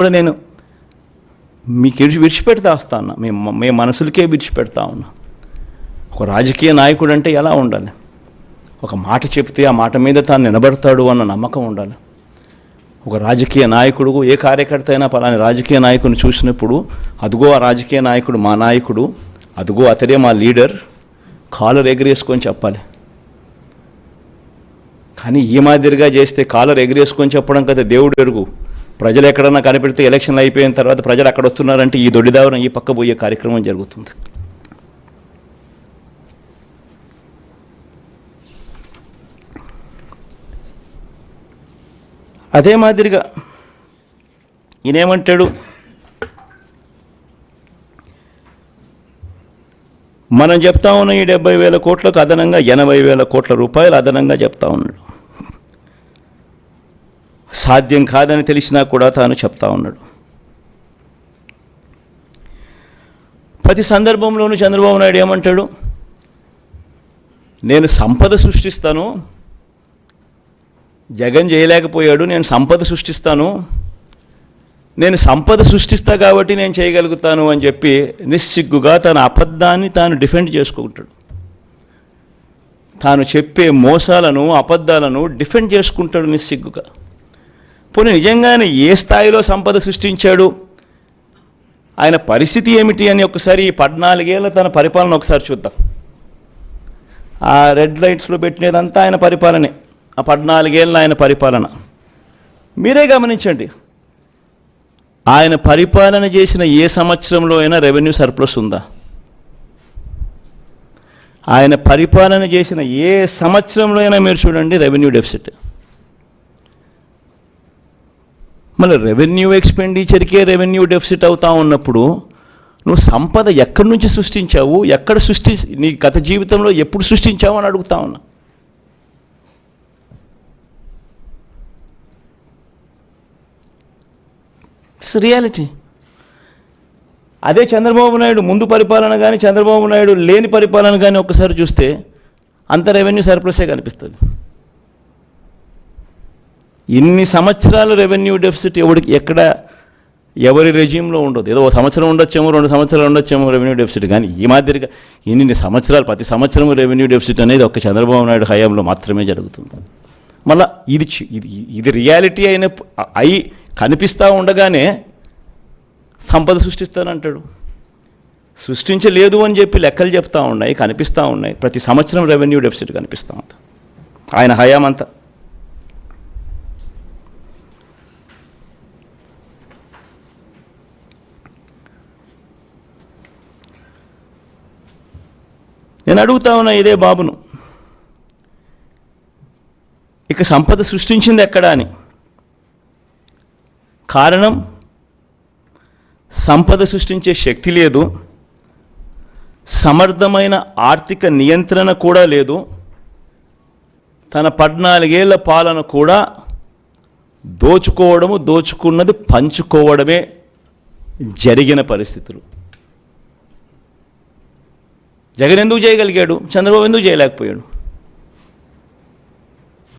ఇప్పుడు నేను మీకు విడిచిపెడతా వస్తా ఉన్నా మేము మేము మనసులకే విడిచిపెడతా ఉన్నా. ఒక రాజకీయ నాయకుడు అంటే ఎలా ఉండాలి? ఒక మాట చెప్తే ఆ మాట మీద తాను నిలబడతాడు అన్న నమ్మకం ఉండాలి. ఒక రాజకీయ నాయకుడు ఏ కార్యకర్త అయినా పలాని రాజకీయ నాయకుని చూసినప్పుడు అదిగో ఆ రాజకీయ నాయకుడు మా నాయకుడు అదిగో అతడే మా లీడర్ కాలర్ ఎగరేసుకొని చెప్పాలి. కానీ ఈ మాదిరిగా చేస్తే కాలర్ ఎగరేసుకొని చెప్పడం కదా దేవుడు ఎరుగు. ప్రజలు ఎక్కడన్నా కనిపెడితే ఎలక్షన్లు అయిపోయిన తర్వాత ప్రజలు అక్కడ వస్తున్నారంటే ఈ దొడ్డిదావరం ఈ పక్క పోయే కార్యక్రమం జరుగుతుంది. అదే మాదిరిగా ఈయనేమంటాడు? మనం చెప్తా ఉన్న ఈ డెబ్బై వేల కోట్లకు అదనంగా ఎనభై వేల కోట్ల రూపాయలు అదనంగా చెప్తా ఉన్నాడు. సాధ్యం కాదని తెలిసినా కూడా తాను చెప్తా ఉన్నాడు. ప్రతి సందర్భంలోనూ చంద్రబాబు నాయుడు ఏమంటాడు? నేను సంపద సృష్టిస్తాను జగన్ చేయలేకపోయాడు నేను సంపద సృష్టిస్తాను నేను సంపద సృష్టిస్తా కాబట్టి నేను చేయగలుగుతాను అని చెప్పి నిస్సిగ్గుగా తన అబద్ధాన్ని తాను డిఫెండ్ చేసుకుంటాడు. తాను చెప్పే మోసాలను అబద్ధాలను డిఫెండ్ చేసుకుంటాడు నిస్సిగ్గుగా. పోనీ నిజంగానే ఏ స్థాయిలో సంపద సృష్టించాడు? ఆయన పరిస్థితి ఏమిటి అని ఒకసారి ఈ పద్నాలుగేళ్ళ తన పరిపాలన ఒకసారి చూద్దాం. ఆ రెడ్ లైట్స్లో పెట్టినదంతా ఆయన పరిపాలనే. ఆ పద్నాలుగేళ్ళ ఆయన పరిపాలన. మీరే గమనించండి. ఆయన పరిపాలన చేసిన ఏ సంవత్సరంలో అయినా రెవెన్యూ సర్ప్లస్ ఉందా? ఆయన పరిపాలన చేసిన ఏ సంవత్సరంలో అయినా మీరు చూడండి రెవెన్యూ డెఫిసిట్. మళ్ళీ రెవెన్యూ ఎక్స్పెండిచర్కే రెవెన్యూ డెఫిసిట్ అవుతా ఉన్నప్పుడు నువ్వు సంపద ఎక్కడి నుంచి సృష్టించావు? ఎక్కడ సృష్టి నీ గత జీవితంలో ఎప్పుడు సృష్టించావు అని అడుగుతా ఉన్నా. ఇట్స్ రియాలిటీ అదే చంద్రబాబు నాయుడు ముందు పరిపాలన కానీ చంద్రబాబు నాయుడు లేని పరిపాలన కానీ ఒక్కసారి చూస్తే అంత రెవెన్యూ సర్ప్లసే కనిపిస్తుంది. ఇన్ని సంవత్సరాలు రెవెన్యూ డెఫిసిట్ ఎవడికి ఎక్కడ ఎవరి రెజ్యూమ్లో ఉండదు. ఏదో ఒక సంవత్సరం ఉండొచ్చేమో రెండు సంవత్సరాలు ఉండొచ్చేమో రెవెన్యూ డెఫిసిట్. కానీ ఈ మాదిరిగా ఇన్ని సంవత్సరాలు ప్రతి సంవత్సరం రెవెన్యూ డెఫిసిట్ అనేది ఒక చంద్రబాబు నాయుడు హయాంలో మాత్రమే జరుగుతుంది. మళ్ళీ ఇది ఇది రియాలిటీ అయిన అయి కనిపిస్తూ ఉండగానే సంపద సృష్టిస్తానంటాడు. సృష్టించలేదు అని చెప్పి లెక్కలు చెప్తా ఉన్నాయి కనిపిస్తూ ఉన్నాయి. ప్రతి సంవత్సరం రెవెన్యూ డెఫిసిట్ కనిపిస్తూ ఉంది. ఆయన హయాం నేను అడుగుతా ఉన్నా ఇదే బాబును. ఇక సంపద సృష్టించింది ఎక్కడ అని. కారణం సంపద సృష్టించే శక్తి లేదు సమర్థమైన ఆర్థిక నియంత్రణ కూడా లేదు తన పద్నాలుగేళ్ళ పాలన కూడా దోచుకోవడము దోచుకున్నది పంచుకోవడమే జరిగిన పరిస్థితులు. జగన్ ఎందుకు చేయగలిగాడు? చంద్రబాబు ఎందుకు చేయలేకపోయాడు?